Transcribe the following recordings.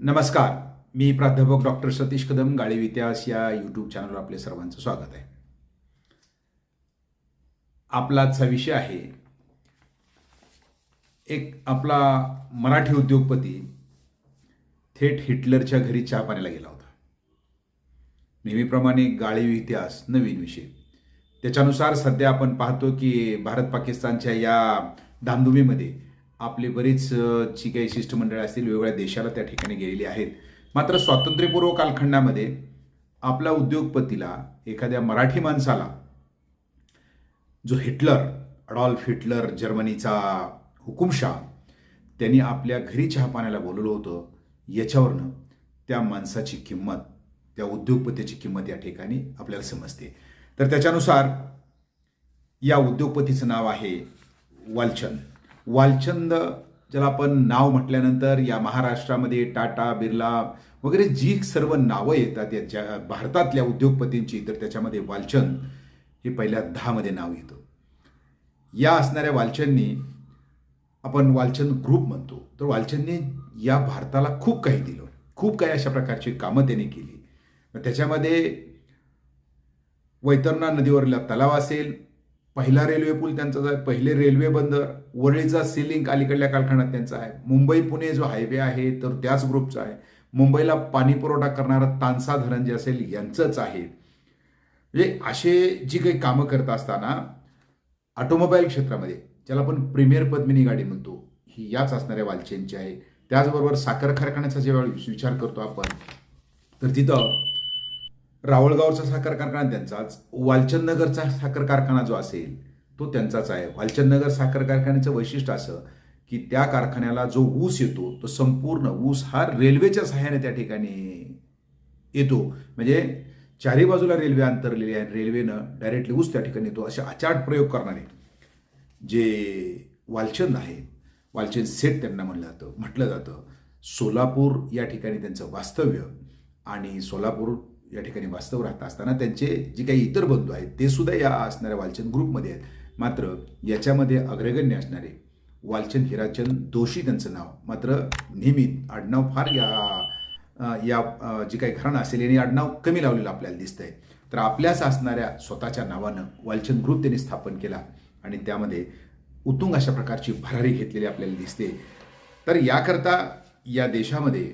नमस्कार. मी प्राध्यापक डॉक्टर सतीश कदम गाळीव इतिहास या यूट्यूब चॅनलवर आपले सर्वांचं स्वागत आहे. आपला आजचा विषय आहे एक आपला मराठी उद्योगपती थेट हिटलरच्या घरी चहा पाण्याला गेला होता. नेहमीप्रमाणे गाळीव इतिहास नवीन विषय. त्याच्यानुसार सध्या आपण पाहतो की भारत पाकिस्तानच्या या धामधुमीमध्ये आपली बरीच जी काही शिष्टमंडळ असतील वेगवेगळ्या देशाला त्या ठिकाणी गेलेली आहेत. मात्र स्वातंत्र्यपूर्व कालखंडामध्ये आपल्या उद्योगपतीला एखाद्या मराठी माणसाला जो हिटलर अडॉल्फ हिटलर जर्मनीचा हुकुमशाह त्यांनी आपल्या घरी चहा पाण्याला बोलवलं होतं. याच्यावरनं त्या माणसाची किंमत त्या उद्योगपतीची किंमत या ठिकाणी आपल्याला समजते. तर त्याच्यानुसार या उद्योगपतीचं नाव आहे वालचंद. वालचंद ज्याला आपण नाव म्हटल्यानंतर या महाराष्ट्रामध्ये टाटा बिर्ला वगैरे जी सर्व नावं येतात या ज्या भारतातल्या उद्योगपतींची तर त्याच्यामध्ये वालचंद हे पहिल्या दहामध्ये नाव येतं. या असणाऱ्या वालचंदनी आपण वालचंद ग्रुप म्हणतो. तर वालचंदने या भारताला खूप काही दिलं. खूप काही अशा प्रकारची कामं त्यांनी केली. मग त्याच्यामध्ये वैतरणा नदीवरला तलाव असेल पहिला रेल्वे पूल त्यांचाच आहे. पहिले रेल्वे बंदर वरळीचा सिलिंक अलीकडल्या कारखान्यात त्यांचा आहे. मुंबई पुणे जो हायवे आहे तर त्याच ग्रुपचा आहे. मुंबईला पाणी पुरवठा करणारं तानसा धरण जे असेल यांचंच आहे. म्हणजे असे जी काही कामं करत असताना ऑटोमोबाईल क्षेत्रामध्ये ज्याला आपण प्रीमियर पद्मिनी गाडी म्हणतो ही याच असणाऱ्या वालचेनची आहे. त्याचबरोबर साखर कारखान्याचा जेव्हा विचार करतो आपण तर तिथं रावळगावचा साखर कारखाना त्यांचाच वालचंदनगरचा साखर कारखाना जो असेल तो त्यांचाच आहे. वालचंदनगर साखर कारखान्याचं वैशिष्ट्य असं की त्या कारखान्याला जो ऊस येतो तो संपूर्ण ऊस हा रेल्वेच्या सहाय्याने त्या ठिकाणी येतो. म्हणजे चारही बाजूला रेल्वे अंतरलेली आहे रेल्वेनं डायरेक्टली ऊस त्या ठिकाणी येतो असे अचाट प्रयोग करणारे जे वालचंद आहे वालचंद सेट त्यांना म्हणलं जातं म्हटलं जातं सोलापूर या ठिकाणी त्यांचं वास्तव्य आणि सोलापूर या ठिकाणी वास्तव राहत असताना त्यांचे जे काही इतर बंधू आहेत ते सुद्धा या असणाऱ्या वालचंद ग्रुपमध्ये आहेत. मात्र याच्यामध्ये अग्रगण्य असणारे वालचंद हिराचंद दोषी त्यांचं नाव मात्र नेहमी आडनाव फार या या जी जे काही घराणं असेल याने आडनाव कमी लावलेलं आपल्याला दिसतंय. तर आपल्याच असणाऱ्या स्वतःच्या नावानं वालचंद ग्रुप त्यांनी स्थापन केला आणि त्यामध्ये उत्तुंग अशा प्रकारची भरारी घेतलेली आपल्याला दिसते. तर याकरता या देशामध्ये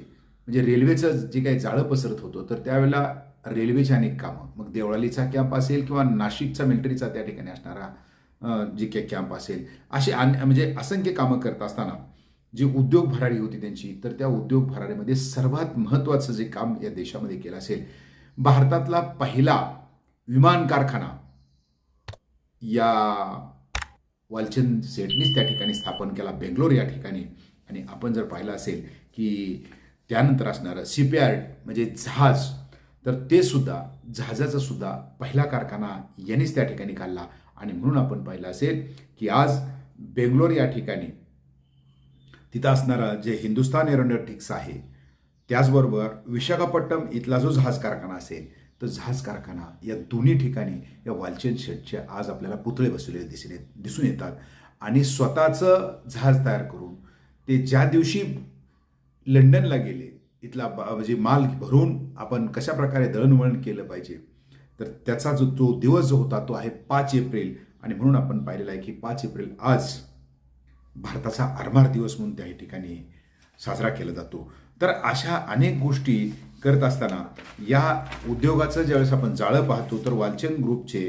म्हणजे रेल्वेचं जे काही जाळं पसरत होतं तर त्यावेळेला रेल्वेची अनेक कामं मग देवळालीचा कॅम्प असेल किंवा नाशिकचा मिलिटरीचा त्या ठिकाणी असणारा जी जे काही कॅम्प असेल असे अन म्हणजे असंख्य कामं करत असताना जी उद्योग भरारी होती त्यांची तर त्या उद्योग भरारीमध्ये सर्वात महत्त्वाचं जे काम या देशामध्ये केलं असेल भारतातला पहिला विमान कारखाना या वालचंद सेठनीच त्या ठिकाणी स्थापन केला बेंगलोर या ठिकाणी. आणि आपण जर पाहिलं असेल की त्यानंतर असणारं शिपयार्ड म्हणजे जहाज तर ते सुद्धा जहाजाचा सुद्धा पहिला कारखाना यांनीच त्या ठिकाणी काढला. आणि म्हणून आपण पाहिलं असेल की आज बेंगलोर या ठिकाणी तिथं असणारं जे हिंदुस्तान एरोनॉटिक्स आहे त्याचबरोबर विशाखापट्टणम इथला जो जहाज कारखाना असेल तर जहाज कारखाना या दोन्ही ठिकाणी या वालचंद शेटचे आज आपल्याला पुतळे बसवलेले दिसून येत दिसून येतात. आणि स्वतःचं जहाज तयार करून ते ज्या दिवशी लंडनला गेले. इथला म्हणजे माल भरून आपण कशा प्रकारे दळणवळण केलं पाहिजे? तर त्याचा जो तो दिवस जो होता तो आहे पाच एप्रिल. आणि म्हणून आपण पाहिलेला आहे की पाच एप्रिल आज भारताचा आरमार दिवस म्हणून त्या ठिकाणी साजरा केला जातो. तर अशा अनेक गोष्टी करत असताना या उद्योगाचं ज्यावेळेस आपण जाळं पाहतो तर वालचंद ग्रुपचे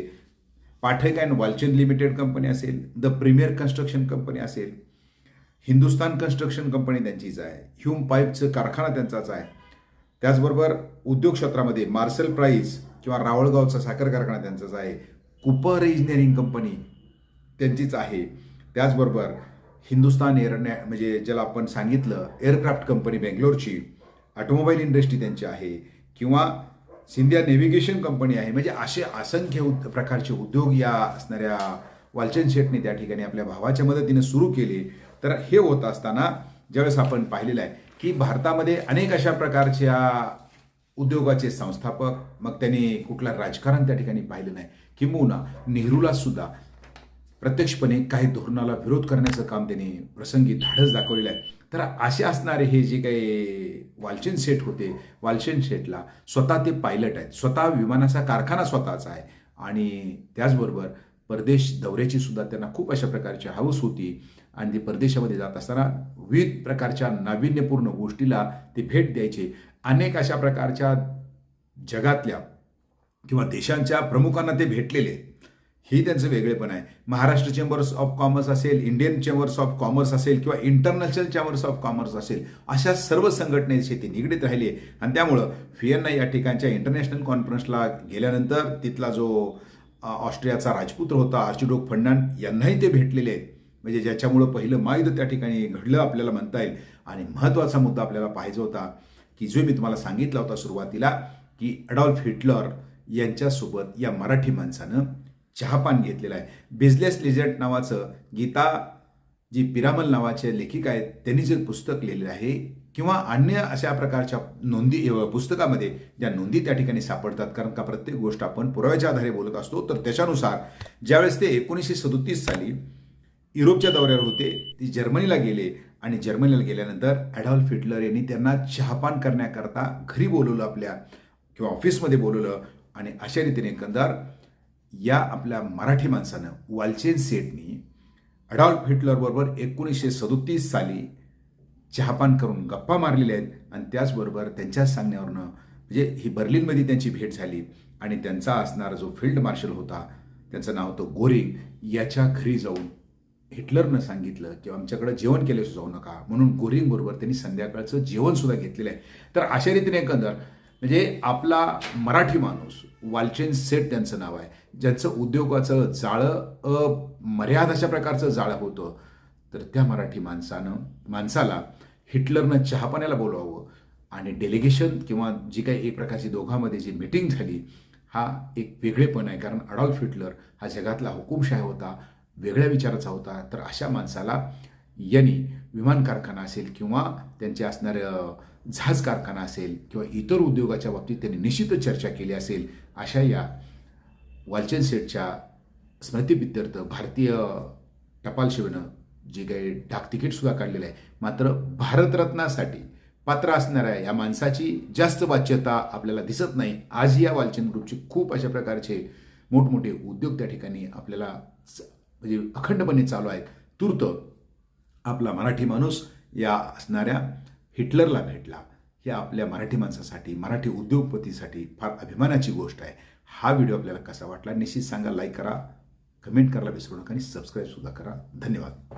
Pathak and Walchand limited company असेल द प्रीमियर कन्स्ट्रक्शन कंपनी असेल हिंदुस्तान कन्स्ट्रक्शन कंपनी त्यांचीच आहे. ह्यूम पाईपचं कारखाना त्यांचाच आहे. त्याचबरोबर उद्योग क्षेत्रामध्ये मार्शल प्राईज किंवा रावळगावचा साखर कारखाना त्यांचाच आहे. कुपर इंजिनिअरिंग कंपनी त्यांचीच आहे. त्याचबरोबर हिंदुस्तान एअर म्हणजे ज्याला आपण सांगितलं एअरक्राफ्ट कंपनी बेंगलोरची ऑटोमोबाईल इंडस्ट्री त्यांची आहे किंवा सिंधिया नेव्हिगेशन कंपनी आहे. म्हणजे असे असंख्य उद प्रकारचे उद्योग या असणाऱ्या वालचंद शेटने त्या ठिकाणी आपल्या भावाच्या मदतीने सुरू केले. तर हे होत असताना ज्यावेळेस आपण पाहिलेलं आहे की भारतामध्ये अनेक अशा प्रकारच्या उद्योगाचे संस्थापक मग त्यांनी कुठला राजकारण त्या ठिकाणी पाहिलं नाही किंबहुना नेहरूला सुद्धा प्रत्यक्षपणे काही धोरणाला विरोध करण्याचं काम त्यांनी प्रसंगी धाडस दाखवलेलं आहे. तर असे असणारे हे जे काही वालचेन शेठ होते वालचेन शेठला स्वतः ते पायलट आहेत. स्वतः विमानाचा कारखाना स्वतःचा आहे आणि त्याचबरोबर परदेश दौऱ्याची सुद्धा त्यांना खूप अशा प्रकारची हौस होती. आणि ते परदेशामध्ये जात असताना विविध प्रकारच्या नाविन्यपूर्ण गोष्टीला ते भेट द्यायचे. अनेक अशा प्रकारच्या जगातल्या किंवा देशांच्या प्रमुखांना ते भेटलेले. ही त्यांचं वेगळेपण आहे. महाराष्ट्र चेंबर्स ऑफ कॉमर्स असेल इंडियन चेंबर्स ऑफ कॉमर्स असेल किंवा इंटरनॅशनल चेंबर्स ऑफ कॉमर्स असेल अशा सर्व संघटनेशी ते निगडीत राहिले आणि त्यामुळं फियन्ना या ठिकाणच्या इंटरनॅशनल कॉन्फरन्सला गेल्यानंतर तिथला जो ऑस्ट्रियाचा राजपुत्र होता आर्चिडोक फर्नांड यांनाही ते भेटलेले आहेत. म्हणजे ज्याच्यामुळं पहिलं महायुद्ध त्या ठिकाणी घडलं आपल्याला म्हणता येईल. आणि महत्त्वाचा मुद्दा आपल्याला पाहिजे होता की जो मी तुम्हाला सांगितला होता सुरुवातीला की अडॉल्फ हिटलर यांच्यासोबत या मराठी माणसानं चहापान घेतलेला आहे. बिझनेस लिजंट नावाचं गीता जी पिरामल नावाचे लेखिका आहेत त्यांनी जे पुस्तक लिहिलेलं आहे किंवा अन्य अशा प्रकारच्या नोंदी पुस्तकामध्ये ज्या नोंदी त्या ठिकाणी सापडतात कारण का प्रत्येक गोष्ट आपण पुराव्याच्या आधारे बोलत असतो. तर त्याच्यानुसार ज्यावेळेस ते एकोणीसशे सदोतीस साली युरोपच्या दौऱ्यावर होते. ती जर्मनीला गेले आणि जर्मनीला गेल्यानंतर ॲडॉल्फ हिटलर यांनी त्यांना चहापान करण्याकरता घरी बोलवलं आपल्या किंवा ऑफिसमध्ये बोलवलं आणि अशा रीतीने एकंदर या आपल्या मराठी माणसानं वालचेन सेटनी अडॉल्फ हिटलरबरोबर एकोणीसशे सदोतीस साली चहापान करून गप्पा मारलेल्या आहेत आणि त्याचबरोबर त्यांच्या सांगण्यावरनं म्हणजे ही बर्लिनमध्ये त्यांची भेट झाली आणि त्यांचा असणारा जो फील्ड मार्शल होता त्यांचं नाव होतं गोरिंग याच्या घरी जाऊन हिटलरनं सांगितलं की आमच्याकडे जेवण केले जाऊ नका. म्हणून गोरिंग बरोबर त्यांनी संध्याकाळचं जेवण सुद्धा घेतलेलं आहे. तर अशा रीतीने एकंदर म्हणजे आपला मराठी माणूस वालचेन सेठ त्यांचं नाव आहे ज्यांचं उद्योगाचं जाळं मर्याद अशा प्रकारचं जाळं होतं तर त्या मराठी माणसानं माणसाला हिटलरनं चहापाण्याला बोलवावं आणि डेलिगेशन किंवा जी काही एक प्रकारची दोघांमध्ये जी मिटिंग झाली हा एक वेगळेपण आहे. कारण अडॉल्फ हिटलर हा जगातला हुकुमशाह होता. वेगळ्या विचाराचा होता तर अशा माणसाला यांनी विमान कारखाना असेल किंवा त्यांचे असणारं जहाज कारखाना असेल किंवा इतर उद्योगाच्या बाबतीत त्यांनी निश्चितच चर्चा केली असेल अशा या वालचंद सेठच्या स्मृतीप्रित्यर्थ भारतीय टपाल सेवेनं जे काही डाक तिकीटसुद्धा काढलेलं आहे. मात्र भारतरत्नासाठी पात्र असणाऱ्या या माणसाची जास्त वाच्यता आपल्याला दिसत नाही. आज या वालचंद ग्रुपचे खूप अशा प्रकारचे मोठमोठे उद्योग त्या ठिकाणी आपल्याला स- म्हणजे अखंडपणे चालू आहेत. तूर्त आपला मराठी माणूस या असणाऱ्या हिटलरला भेटला. हे आपल्या मराठी माणसासाठी मराठी उद्योगपतीसाठी फार अभिमानाची गोष्ट आहे. हा व्हिडिओ आपल्याला कसा वाटला? निश्चित सांगा लाईक करा कमेंट करायला विसरू नका आणि सबस्क्राईबसुद्धा करा. धन्यवाद.